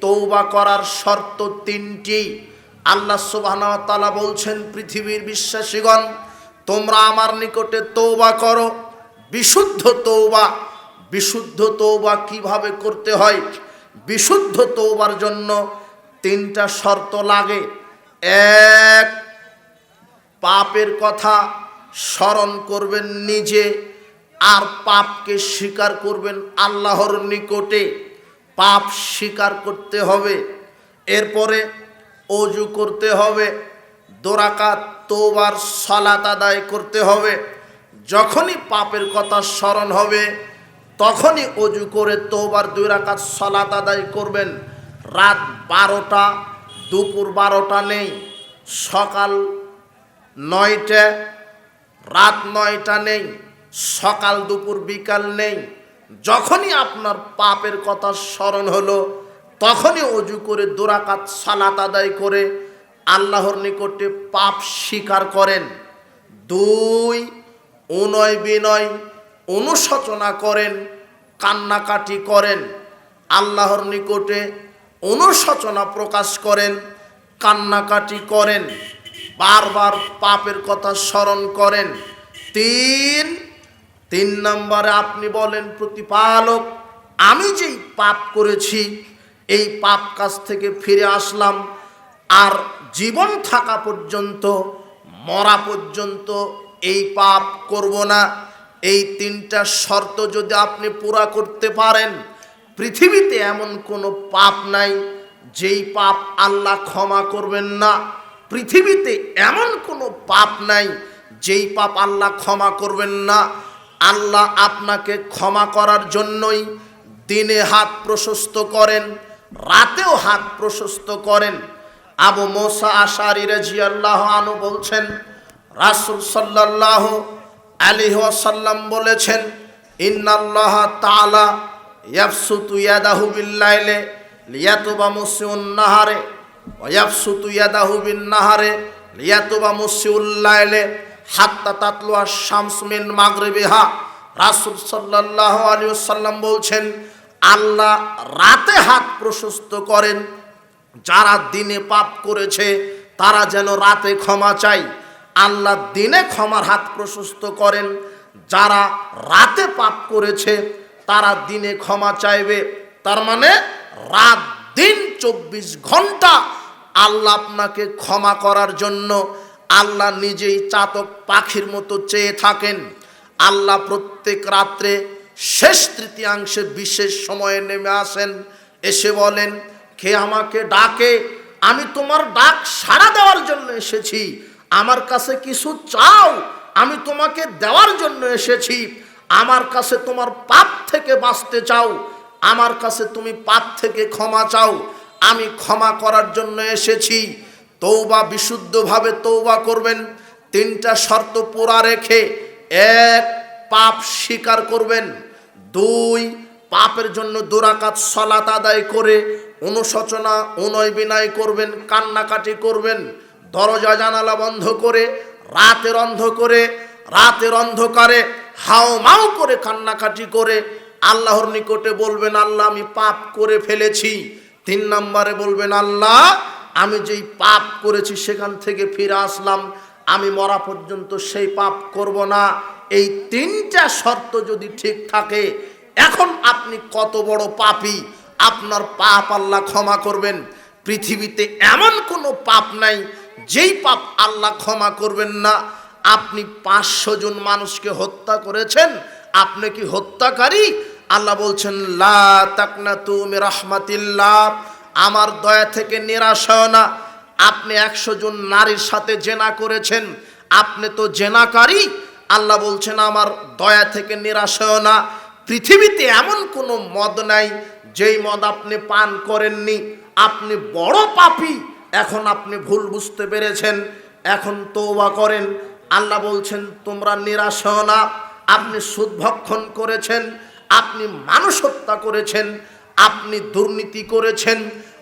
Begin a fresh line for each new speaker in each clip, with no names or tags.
তৌবা করার শর্ত তিনটি। আল্লাহ ওয়া বলছেন, পৃথিবীর বিশ্বাসীগণ, তোমরা আমার নিকটে তৌবা করো। বিশুদ্ধ তৌবা বিশুদ্ধ তৌবা কীভাবে করতে হয়? বিশুদ্ধ তৌবার জন্য তিনটা শর্ত লাগে। এক, পাপের কথা স্মরণ করবেন নিজে, আর পাপকে স্বীকার করবেন আল্লাহর নিকটে। পাপ স্বীকার করতে হবে। এরপরে অজু করতে হবে। দোরাকাত তোবার সলাত আদায় করতে হবে। যখনই পাপের কথা স্মরণ হবে, তখনই অজু করে তোবার দুই রাকাত সলাত আদায় করবেন। রাত বারোটা, দুপুর বারোটা নেই। সকাল নয়টা, রাত নয়টা নেই। সকাল, দুপুর, বিকাল নেই। যখনই আপনার পাপের কথা স্মরণ হলো, তখনই অজু করে দোরাকাত সালাত আদায় করে আল্লাহর নিকটে পাপ স্বীকার করেন। দুই, উনয় বিনয় অনুশোচনা করেন, কান্নাকাটি করেন, আল্লাহর নিকটে অনুশোচনা প্রকাশ করেন, কান্নাকাটি করেন, বারবার পাপের কথা স্মরণ করেন। তিন তিন নম্বরে আপনি বলেন, প্রতিপালক, আমি যেই পাপ করেছি, এই পাপ কাজ থেকে ফিরে আসলাম, আর জীবন থাকা পর্যন্ত, মরা পর্যন্ত এই পাপ করব না। এই তিনটা শর্ত যদি আপনি পুরা করতে পারেন, পৃথিবীতে এমন কোনো পাপ নাই, যেই পাপ আল্লাহ ক্ষমা করবেন না। পৃথিবীতে এমন কোনো পাপ নাই, যেই পাপ আল্লাহ ক্ষমা করবেন না। আল্লাহ আপনাকে ক্ষমা করার জন্যই দিনে হাত প্রশস্ত করেন, রাতেও হাত প্রশস্ত করেন। আবু মোসা আশারি রাজিয়াল্লাহ আনু বলছেন, রাসুল সাল্লাল্লাহু আলাইহি ওয়াসাল্লাম বলেছেন, ইন্নাল্লাহ তাআলা ইয়াবসুতু ইয়াদাহু বিল্লাইলে লিয়াতুবা মুসিউন নাহারে ওয়াবসুতু ইয়াদাহু বিন নাহারে লিয়াতুবা মুসিউল লাইলে হাত্তা তাতলুয়া শামস মিন মাগরিবিহা। রাসূল সাল্লাল্লাহু আলাইহি ওয়াসাল্লাম বলছেন, আল্লাহ রাতে হাত প্রশস্ত করেন, যারা দিনে পাপ করেছে, তারা যেন রাতে ক্ষমা চাই আল্লাহ দিনে ক্ষমার হাত প্রশস্ত করেন, যারা রাতে পাপ করেছে, তারা দিনে ক্ষমা চাইবে। তার মানে রাত দিন চব্বিশ ঘণ্টা আল্লাহ আপনাকে ক্ষমা করার জন্য আল্লাহ নিজেই চাতক পাখির মতো চেয়ে থাকেন। আল্লাহ প্রত্যেক রাত্রে শেষ তৃতীয়াংশে বিশেষ সময়ে নেমে আসেন, এসে বলেন, কে আমাকে ডাকে? আমি তোমার ডাক সাড়া দেওয়ার জন্য এসেছি। আমার কাছে কিছু চাও, আমি তোমাকে দেওয়ার জন্য এসেছি। আমার কাছে তোমার পাপ থেকে বাঁচতে চাও, আমার কাছে তুমি পাপ থেকে ক্ষমা চাও। আমি ক্ষমা করার জন্য এসেছি। তৌবা বিশুদ্ধভাবে তৌবা করবেন। তিনটা শর্ত পুরা রেখে এক, পাপ স্বীকার করবেন। দুই, পাপের জন্য দুরাকাত সলাত আদায় করে অনুশোচনা অনয় বিনয় করবেন, কান্নাকাটি করবেন। দরজা জানালা বন্ধ করে, রাতের অন্ধ করে রাতের অন্ধকারে হাও মাও করে কান্নাকাটি করে আল্লাহর নিকটে বলবেন, আল্লাহ, আমি পাপ করে ফেলেছি। তিন নম্বরে বলবেন, আল্লাহ আমি যেই পাপ করেছি সেখান থেকে ফিরে আসলাম। আমি মরা পর্যন্ত সেই পাপ করব না। এই তিনটা শর্ত যদি ঠিক থাকে, এখন আপনি কত বড় পাপী, আপনার পাপ আল্লাহ ক্ষমা করবেন। পৃথিবীতে এমন কোনো পাপ নাই, যেই পাপ আল্লাহ ক্ষমা করবেন না। আপনি পাঁচশো জন মানুষকে হত্যা করেছেন, আপনি কি হত্যাকারী? আল্লাহ বলছেন, লা তাকনা তুমি রহমাতিল্লাহ আমার দয়া থেকে নিরাশ হয় না। আপনি একশো জন নারীর সাথে জেনা করেছেন। আপনি তো জেনাকারী। আল্লাহ বলছেন, আমার দয়া থেকে নিরাশ হয় না। পৃথিবীতে এমন কোনো মদ নাই, যেই মদ আপনি পান করেননি। আপনি বড় পাপী। এখন আপনি ভুল বুঝতে পেরেছেন। এখন তৌবা করেন। আল্লাহ বলছেন, তোমরা নিরাশ হও না। আপনি সুদভক্ষণ করেছেন। আপনি মানুষ হত্যা করেছেন। আপনি দুর্নীতি করেছেন,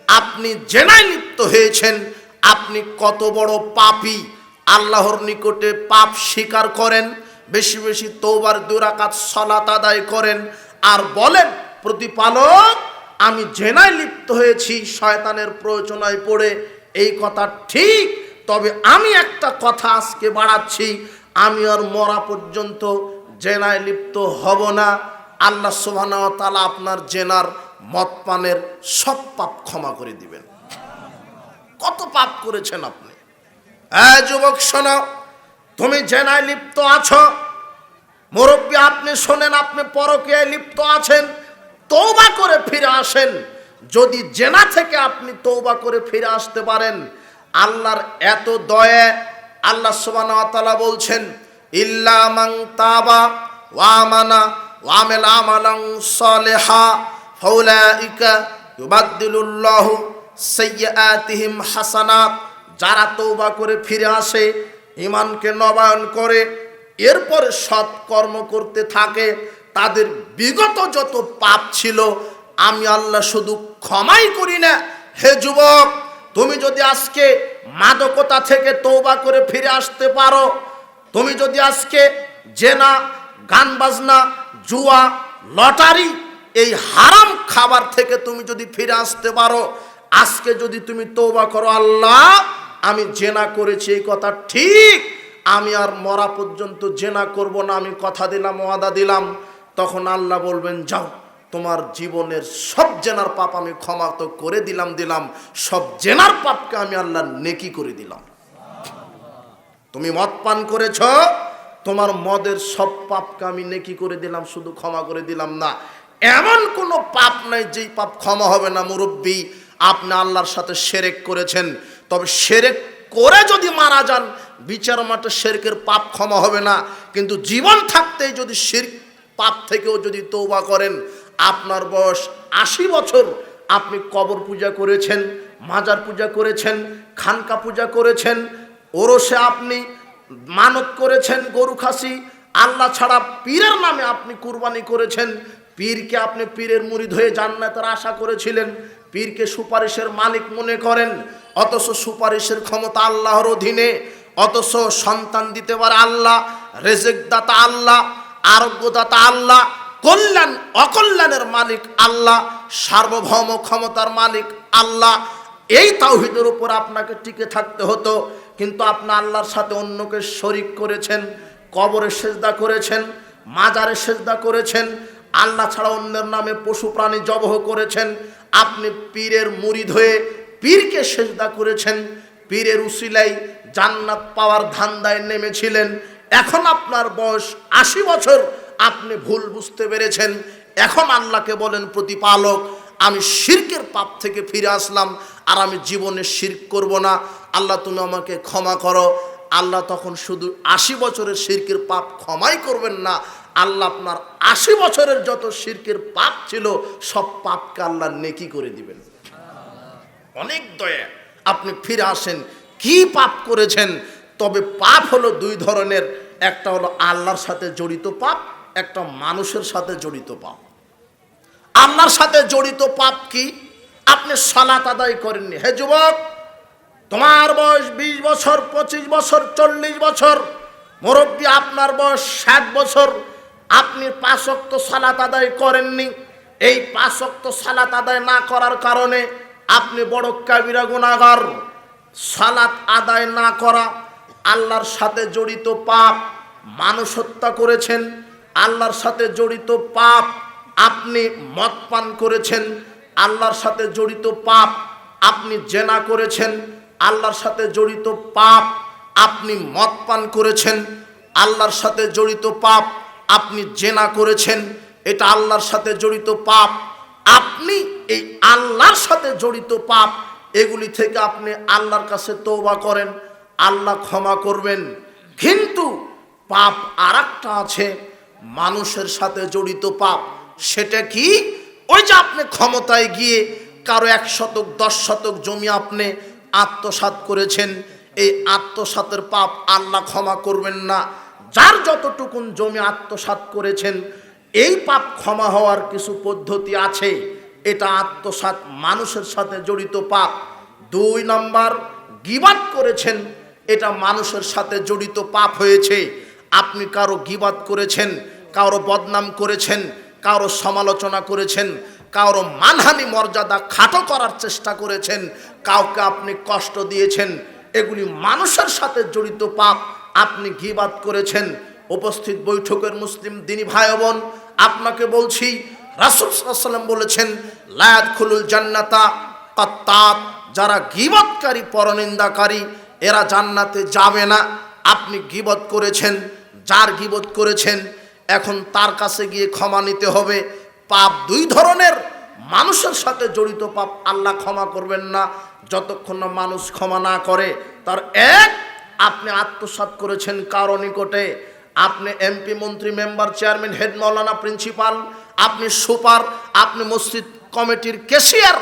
আপনি জেনায় লিপ্ত হয়েছেন, আপনি কত বড় পাপী, আল্লাহর নিকটে পাপ স্বীকার করেন, বেশি বেশি তৌবার দুরাকাত সলাত আদায় করেন, আর বলেন, প্রতিপালক, আমি জেনায় লিপ্ত হয়েছি, শয়তানের প্রয়োজনায় পড়ে এই কথা ঠিক, তবে আমি একটা কথা আজকে বাড়াচ্ছি, আমি আর মরা পর্যন্ত জেনায় লিপ্ত হব না, আল্লাহ সুবহানাহু তালা আপনার জেনার মদ পানের সব পাপ ক্ষমা করে দিবেন। কত পাপ করেছেন আপনি? হ্যাঁ যুবক, শোনো, তুমি জেনায় লিপ্ত আছো। মুরব্বী, আপনি শোনেন, আপনি পরকীয়ায় লিপ্ত আছেন। তৌবা করে ফিরে আসেন। যদি জেনা থেকে আপনি তৌবা করে ফিরে আসতে পারেন, আল্লাহর এত দয়া, আল্লাহ ওয়া বলছেন, ইল্লা মান তাবা ওয়া আমানা ওয়া আমিলা সালিহা। হাসানাত, যারা তৌবা করে ফিরে আসে ইমানকে নবায়ন করে, এরপরে সৎ কর্ম করতে থাকে, তাদের বিগত যত পাপ ছিল, আমি আল্লাহ শুধু ক্ষমাই করি না। হে যুবক, তুমি যদি আজকে মাদকতা থেকে তৌবা করে ফিরে আসতে পারো, তুমি যদি আজকে জেনা, গান বাজনা, জুয়া, লটারি এই হারাম খাবার থেকে তুমি যদি ফিরে আসতে পারো, আজকে যদি তুমি তৌবা করো, আল্লাহ, আমি জেনা করেছি এই কথা ঠিক। আমি আর মরা পর্যন্ত জেনা করব না, আমি কথা দিলাম, ওয়াদা দিলাম। তখন আল্লাহ বলবেন, যাও, তোমার জীবনের সব জেনার পাপ আমি ক্ষমা তো করে দিলাম দিলাম। সব জেনার পাপকে আমি আল্লাহ নেকি করে দিলাম। তুমি মদ পান করেছ, তোমার মদের সব পাপকে আমি নেকি করে দিলাম, শুধু ক্ষমা করে দিলাম না। এমন কোনো পাপ নাই যেই পাপ ক্ষমা হবে না, মুরব্বী। আপনি আল্লাহর সাথে সেরেক করেছেন। তবে সেরেক করে যদি মারা যান, বিচার মাঠে শেরকের পাপ ক্ষমা হবে না। কিন্তু জীবন থাকতেই যদি শির পাপ থেকেও যদি তৌবা করেন, আপনার বয়স আশি বছর। আপনি কবর পূজা করেছেন, মাজার পূজা করেছেন, খানকা পূজা করেছেন, ওরসে আপনি মানত করেছেন, গরু খাসি। আল্লাহ ছাড়া পীরের নামে আপনি কুরবানি করেছেন। পীরকে আপনি পীরের মুরিদ হয়ে জান্নাতের আশা করেছিলেন, পীরকে সুপারিশের মালিক মনে করেন, অথচ সুপারিশের ক্ষমতা আল্লাহর অধীনে, অথচ সন্তান দিতে পারে আল্লাহ, রেজেকদাতা আল্লাহ, আরোগ্যদাতা আল্লাহ, কল্যাণ, অকল্যাণের মালিক আল্লাহ, সার্বভৌম ক্ষমতার মালিক আল্লাহ। এই তাওহিদের উপর আপনাকে টিকে থাকতে হতো, কিন্তু আপনি আল্লাহর সাথে অন্যকে শরিক করেছেন, কবরে সেজদা করেছেন, মাজারে সেজদা করেছেন আল্লাহ ছাড়া অন্যের নামে পশু প্রাণী জবহ করেছেন। আপনি পীরের মুরিদ হয়ে পীরকে সেজদা করেছেন। পীরের উসিলাই জান্নাত পাওয়ার ধান্দায় নেমেছিলেন। এখন আপনার বয়স আশি বছর। আপনি ভুল বুঝতে পেরেছেন। এখন আল্লাহকে বলেন প্রতিপালক, আমি শিরকের পাপ থেকে ফিরে আসলাম আর আমি জীবনে শির্ক করব না। আল্লাহ তুমি আমাকে ক্ষমা করো। আল্লাহ তখন শুধু আশি বছরের শিরকের পাপ ক্ষমাই করবেন না। আল্লাহ আপনার আশি বছরের যত শিরকের পাপ ছিল, সব পাপকে আল্লাহ নেকি করে দিবেন। অনেক দয়া। আপনি ফিরে আসেন, কি পাপ করেছেন? তবে পাপ হলো দুই ধরনের। একটা হলো আল্লাহর সাথে জড়িত পাপ, একটা মানুষের সাথে জড়িত পাপ। আল্লাহর সাথে জড়িত পাপ কি? আপনি সালাত আদায় করেননি। হে যুবক, তোমার বয়স বিশ বছর, পঁচিশ বছর, চল্লিশ বছর। মুরব্বী, আপনার বয়স ষাট বছর। আপনি পাঁচক্ত সালাত আদায় করেননি। এই পাঁচক্ত সালাত আদায় না করার কারণে আপনি বড় কাবিরা গুণাগার সালাত আদায় না করা আল্লাহর সাথে জড়িত পাপ মানুষ হত্যা করেছেন। আল্লাহর সাথে জড়িত পাপ আপনি মদ পান করেছেন। আল্লাহর সাথে জড়িত পাপ আপনি জেনা করেছেন। আল্লাহর সাথে জড়িত পাপ আপনি মদ পান করেছেন। আল্লাহর সাথে জড়িত পাপ আপনি জেনা করেছেন, এটা আল্লাহর সাথে জড়িত পাপ। আপনি এই আল্লাহর সাথে জড়িত পাপ, এগুলি থেকে আপনি আল্লাহর কাছে তৌবা করেন, আল্লাহ ক্ষমা করবেন। কিন্তু পাপ আর আছে, মানুষের সাথে জড়িত পাপ। সেটা কি? ওই যে আপনি ক্ষমতায় গিয়ে কারও এক শতক, দশ শতক জমি আপনি আত্মসাৎ করেছেন, এই আত্মসাতের পাপ আল্লাহ ক্ষমা করবেন না। যার যতটুকুন জমি আত্মসাৎ করেছেন, এই পাপ ক্ষমা হওয়ার কিছু পদ্ধতি আছে। এটা আত্মসাৎ মানুষের সাথে জড়িত পাপ। দুই নাম্বার, গিবাদ করেছেন, এটা মানুষের সাথে জড়িত পাপ হয়েছে। আপনি কারও গিবাদ করেছেন, কারও বদনাম করেছেন, কারও সমালোচনা করেছেন, কারও মানহানি মর্যাদা খাটো করার চেষ্টা করেছেন, কাউকে আপনি কষ্ট দিয়েছেন, এগুলি মানুষের সাথে জড়িত পাপ। আপনি গিবাদ করেছেন? উপস্থিত বৈঠকের মুসলিম দিনী ভাই বোন, আপনাকে বলছি, রাসুল সাল্লাম বলেছেন লায়াত খুলুল জান্নাতা কত্তাত যারা গিবতকারী পরনিন্দাকারী, এরা জান্নাতে যাবে না। আপনি গিবত করেছেন, যার গিবত করেছেন, এখন তার কাছে গিয়ে ক্ষমা নিতে হবে। পাপ দুই ধরনের, মানুষের সাথে জড়িত পাপ আল্লাহ ক্ষমা করবেন না। যতক্ষণ না মানুষ ক্ষমা না করে, তার এক আপনি আত্মসাৎ করেছেন কারও নিকটে। আপনি এমপি মন্ত্রী, মেম্বার, চেয়ারম্যান, হেড, মৌলানা, প্রিন্সিপাল, আপনি সুপার, আপনি মসজিদ কমিটির কেশিয়ার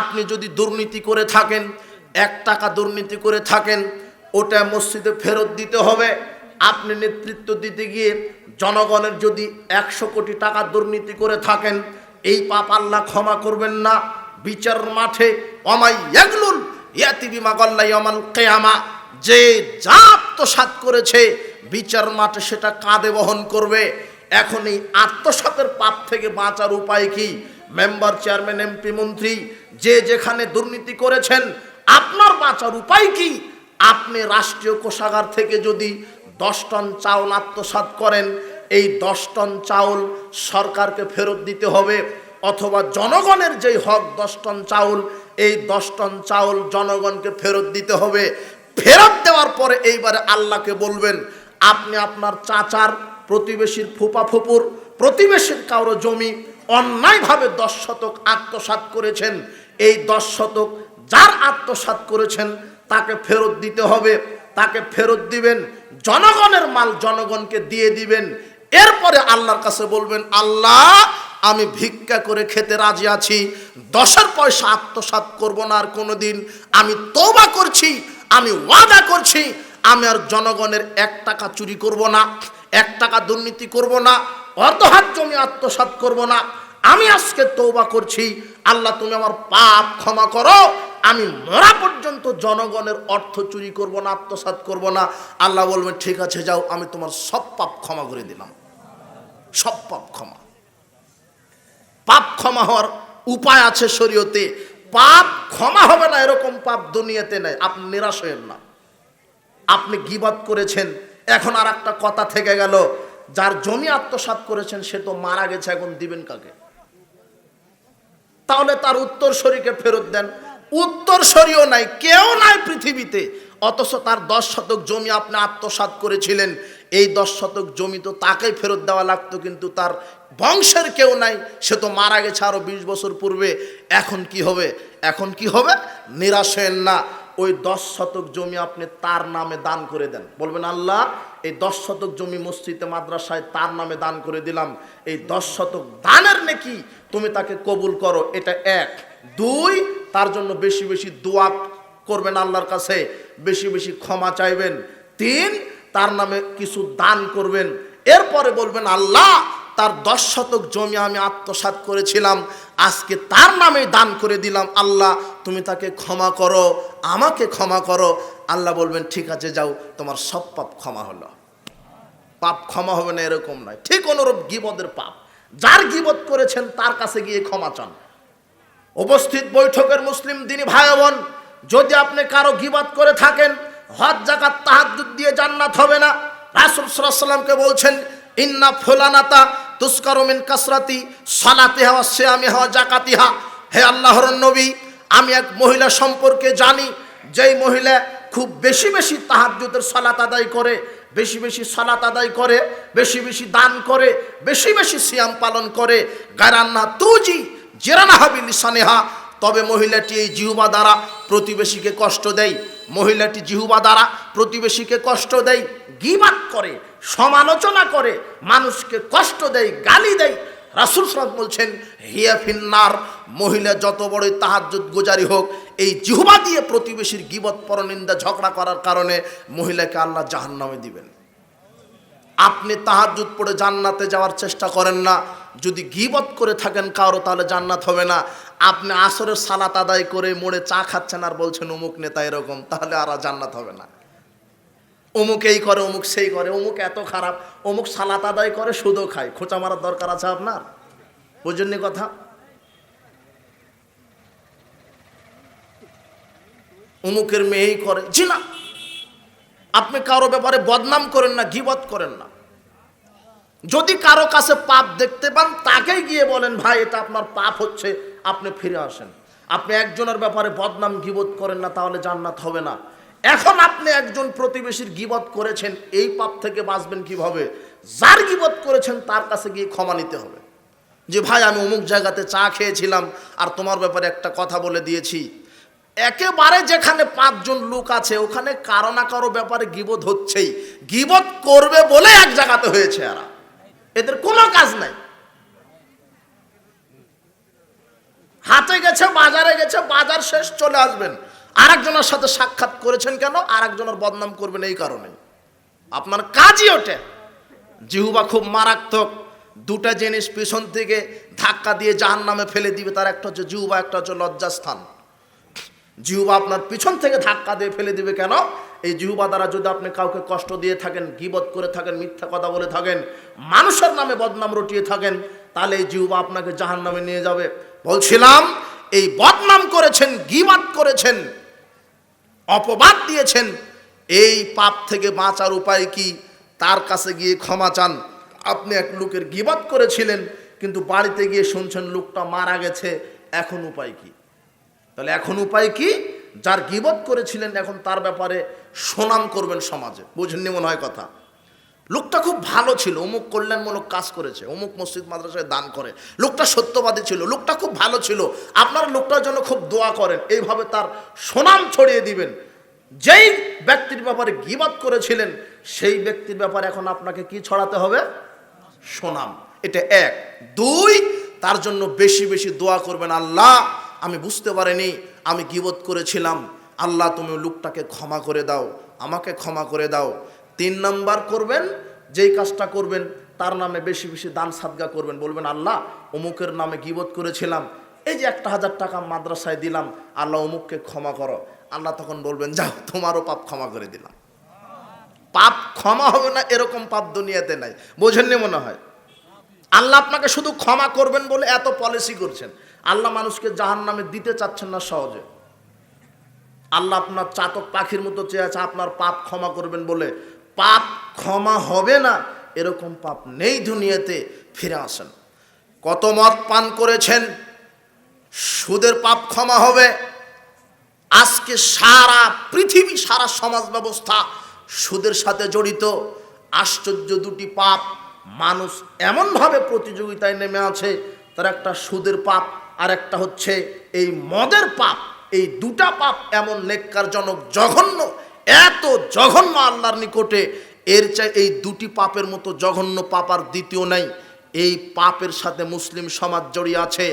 আপনি যদি দুর্নীতি করে থাকেন, এক টাকা দুর্নীতি করে থাকেন, ওটা মসজিদে ফেরত দিতে হবে। আপনি নেতৃত্ব দিতে গিয়ে জনগণের যদি একশো কোটি টাকা দুর্নীতি করে থাকেন, এই পাপ আল্লাহ ক্ষমা করবেন না। বিচার মাঠে অমাই ইয়াগলুল ইয়াতি বিমা গল্লাই অমাল কেয়ামা। যে যা আত্মসাত করেছে, বিচার মাঠে সেটা কাঁধে বহন করবে। এখন এই আত্মসাতের পাপ থেকে বাঁচার উপায় কি? মেম্বার চেয়ারম্যান, এমপি, মন্ত্রী, যে যেখানে দুর্নীতি করেছেন, আপনার বাঁচার উপায় কি? আপনি রাষ্ট্রীয় কোষাগার থেকে যদি দশ টন চাউল আত্মসাৎ করেন, এই দশ টন চাউল সরকারকে ফেরত দিতে হবে, অথবা জনগণের যেই হক, দশ টন চাউল, এই দশ টন চাউল জনগণকে ফেরত দিতে হবে। ফেরত দেওয়ার পরে এইবারে আল্লাহকে বলবেন, আপনি আপনার চাচার প্রতিবেশীর ফুপা ফুপুর, প্রতিবেশীর কারও জমি অন্যায়ভাবে দশ শতক আত্মসাৎ করেছেন। এই দশ শতক যার আত্মসাৎ করেছেন, তাকে ফেরত দিতে হবে। তাকে ফেরত দিবেন, জনগণের মাল জনগণকে দিয়ে দিবেন। এরপরে আল্লাহর কাছে বলবেন, আল্লাহ, আমি ভিক্ষা করে খেতে রাজি আছি, দশের পয়সা আত্মসাৎ করব না আর কোনোদিন। আমি তোবা করছি আমি ওয়াদা করছি, আমি আর জনগণের এক টাকা চুরি করব না, এক টাকা দুর্নীতি করব না, অর্ধহাত জমি আত্মসাৎ করব না। আমি আজকে তৌবা করছি, আল্লাহ তুমি আমার পাপ ক্ষমা করো, আমি মরা পর্যন্ত জনগণের অর্থ চুরি করব না, আত্মসাৎ করব না। আল্লাহ বলবেন ঠিক আছে, যাও, আমি তোমার সব পাপ ক্ষমা করে দিলাম। সব পাপ ক্ষমা। পাপ ক্ষমা হওয়ার উপায় আছে শরীয়তে। পাপ ক্ষমা হবে না, এরকম পাপ দুনিয়াতে নেই। আপনি নিরাশ হয়েন না। আপনি গিবাদ করেছেন। এখন আর একটা কথা থেকে গেল, যার জমি আত্মসাৎ করেছেন, সে তো মারা গেছে, এখন দিবেন কাকে? তাহলে তার উত্তর শরীকে ফেরত দেন। উত্তর শরীয় নাই, কেউ নাই পৃথিবীতে। অথচ তার দশ শতক জমি আপনি আত্মসাৎ করেছিলেন। এই দশ শতক জমি তো তাকেই ফেরত দেওয়া লাগতো, কিন্তু তার বংশের কেউ নাই, সে তো মারা গেছে আরও বিশ বছর পূর্বে। এখন কি হবে? এখন কি হবে? নিরাশ হেন না। ওই দশ শতক জমি আপনি তার নামে দান করে দেন। বলবেন, আল্লাহ, এই দশ শতক জমি মসজিদে, মাদ্রাসায় তার নামে দান করে দিলাম। এই দশ শতক দানের নাকি তুমি তাকে কবুল করো। এটা এক। দুই, তার জন্য বেশি বেশি দোয়া করবেন আল্লাহর কাছে, বেশি বেশি ক্ষমা চাইবেন। তিন, তার নামে কিছু দান করবেন। এরপরে বলবেন, আল্লাহ তার দশ শতক জমি আমি আত্মসাৎ করেছিলাম। আজকে তার নামে দান করে দিলাম। আল্লাহ, তুমি তাকে ক্ষমা করো, আমাকে ক্ষমা করো। আল্লাহ বলবেন, ঠিক আছে, যাও, তোমার সব পাপ ক্ষমা হলো। পাপ ক্ষমা হবে না, এরকম নয়। ঠিক অনুরূপ গিবদের পাপ। যার গিবত করেছেন, তার কাছে গিয়ে ক্ষমা চান। উপস্থিত বৈঠকের মুসলিম দিনী ভাই বোন যদি আপনি কারও গিবাদ করে থাকেন, হজ জাকাত তাহাজ্জুদ দিয়ে জান্নাত হবে না। রাসূল সাল্লামকে বলছেন, ইন্না ফুলানাতা তুস্কারু মিন কাসরাতি সালাতিহা ওয়া সিয়ামিহা ওয়া জাকাতিহা হে আল্লাহর নবী, আমি এক মহিলা সম্পর্কে জানি, যেই মহিলা খুব বেশি বেশি তাহাজ্জুদের সালাত আদায় করে, বেশি বেশি সালাত আদায় করে, বেশি বেশি দান করে, বেশি বেশি সিয়াম পালন করে গারান্না তুজি জেরানা হাবি লিসানেহা তবে মহিলাটি এই জিহুবা দ্বারা প্রতিবেশীকে কষ্ট দেয়। মহিলাটি জিহুবা দ্বারা প্রতিবেশীকে কষ্ট দেয় গিবাদ করে, সমালোচনা করে, মানুষকে কষ্ট দেয়, গালি দেয়। রাসুল সালাম বলছেন, হিয়া ফিন্নার, মহিলা যত বড়ই তাহাজ্জুদ গোজারি হোক, এই জিহুবা দিয়ে প্রতিবেশীর গিবত, পরনিন্দা, ঝগড়া করার কারণে মহিলাকে আল্লাহ জাহান্নামে দিবেন। আপনি তাহাজুদ পড়ে জান্নাতে যাওয়ার চেষ্টা করেন না যদি গিবত করে থাকেন কারও, তাহলে জান্নাত হবে না। আপনি আসরের সালাত আদায় করে মোড়ে চা খাচ্ছেন আর বলছেন, অমুক নেতা এরকম, তাহলে আর জান্নাত হবে না। অমুক এই করে, অমুক সেই করে, অমুক এত খারাপ, অমুক সালাত আদায় করে, সুদও খায়। খোঁচা মারার দরকার আছে আপনার? বুঝলেন কথা? অমুকের মেয়েই করে। জি না। আপনি কারও ব্যাপারে বদনাম করেন না, গিবত করেন না। যদি কারও কাছে পাপ দেখতে পান তাকেই গিয়ে বলেন, ভাই, এটা আপনার পাপ হচ্ছে, আপনি ফিরে আসেন। আপনি একজনের ব্যাপারে বদনাম গিবত করেন না, তাহলে জান্নাত হবে না। এখন আপনি একজন প্রতিবেশীর গিবত করেছেন, এই পাপ থেকে বাঁচবেন কীভাবে? যার গিবত করেছেন, তার কাছে গিয়ে ক্ষমা নিতে হবে। যে, ভাই, আমি অমুক জায়গাতে চা খেয়েছিলাম, আর তোমার ব্যাপারে একটা কথা বলে দিয়েছি। একেবারে যেখানে পাঁচজন লোক আছে, ওখানে কারও না কারও ব্যাপারে গিবত হচ্ছেই। গিবত করবে বলে এক জায়গাতে হয়েছে এরা। এদের কোনো কাজ নাই। হাতে গেছে, বাজারে গেছে, বাজার শেষ, চলে আসবেন। আরেকজনের সাথে সাক্ষাৎ করেছেন কেন? আরেকজনের বদনাম করবেন এই কারণে। আপনার কাজই ওঠে। জিহুবা খুব মারাত্মক। দুটা জিনিস পিছন থেকে ধাক্কা দিয়ে জাহান নামে ফেলে দিবে, তার একটা হচ্ছে জিহুবা, একটা হচ্ছে লজ্জাস্থান। জিহুবা আপনার পিছন থেকে ধাক্কা দিয়ে ফেলে দিবে কেন? এই জিহুবা দ্বারা যদি আপনি কাউকে কষ্ট দিয়ে থাকেন, গিবত করে থাকেন, মিথ্যা কথা বলে থাকেন, মানুষের নামে বদনাম রটিয়ে থাকেন, তাহলে এই জিহুবা আপনাকে জাহান নামে নিয়ে যাবে। বলছিলাম, এই বদনাম করেছেন গিবাদ করেছেন, অপবাদ দিয়েছেন, এই পাপ থেকে বাঁচার উপায় কি? তার কাছে গিয়ে ক্ষমা চান। আপনি এক লোকের গিবাত করেছিলেন, কিন্তু বাড়িতে গিয়ে শুনছেন লোকটা মারা গেছে, এখন উপায় কি? তাহলে এখন উপায় কি? যার গিবত করেছিলেন এখন তার ব্যাপারে সুনাম করবেন সমাজে। বুঝেননি মনে হয় কথা? লোকটা খুব ভালো ছিল, অমুক কল্যাণমূলক কাজ করেছে, অমুক মসজিদ মাদ্রাসায় দান করে। লোকটা সত্যবাদী ছিল, লোকটা খুব ভালো ছিল, আপনার লোকটার জন্য খুব দোয়া করেন, এইভাবে তার সুনাম ছড়িয়ে দিবেন। যেই ব্যক্তির ব্যাপারে গিবাত করেছিলেন, সেই ব্যক্তির ব্যাপারে এখন আপনাকে কি ছড়াতে হবে? সুনাম। এটা এক। দুই, তার জন্য বেশি বেশি দোয়া করবেন, আল্লাহ, আমি বুঝতে পারিনি আমি গিবত করেছিলাম। আল্লাহ, তুমি লোকটাকে ক্ষমা করে দাও। আমাকে ক্ষমা করে দাও। তিন নাম্বার করবেন, যেই কাজটা করবেন, তার নামে বেশি বেশি দান সাদগা করবেন। বলবেন, আল্লাহ, অমুকের নামে গিবত করেছিলাম। এই যে একটা হাজার টাকা মাদ্রাসায় দিলাম, আল্লাহ অমুককে ক্ষমা করো। আল্লাহ তখন বলবেন, যাও, তোমারও পাপ ক্ষমা করে দিলাম। পাপ ক্ষমা হবে না, এরকম পাপ দুনিয়াতে নাই। বোঝেননি মনে হয়? আল্লাহ আপনাকে শুধু ক্ষমা করবেন বলে এত পলিসি করছেন। আল্লাহ মানুষকে জাহান নামে দিতে চাচ্ছেন না সহজে। আল্লাহ আপনার চাতক পাখির মতো চেয়ে আছে, আপনার পাপ ক্ষমা করবেন বলে। পাপ ক্ষমা হবে না, এরকম পাপ নেই দুনিয়াতে, ফিরে আসেন। কত মত পান করেছেন, সুদের পাপ ক্ষমা হবে। আজকে সারা পৃথিবী, সারা সমাজ ব্যবস্থা সুদের সাথে জড়িত। আশ্চর্য দুটি পাপ মানুষ এমনভাবে প্রতিযোগিতায় নেমে আছে, তার একটা সুদের পাপ, আর একটা হচ্ছে এই মদের পাপ। এই দুটা পাপ এমন নেককারজনক জঘন্য, এত জঘন্য আল্লাহর নিকটে। এর চাই এই দুটি পাপের মতো জঘন্য পাপ আর দ্বিতীয় নাই। এই পাপের সাথে মুসলিম সমাজ জড়িয়ে আছে।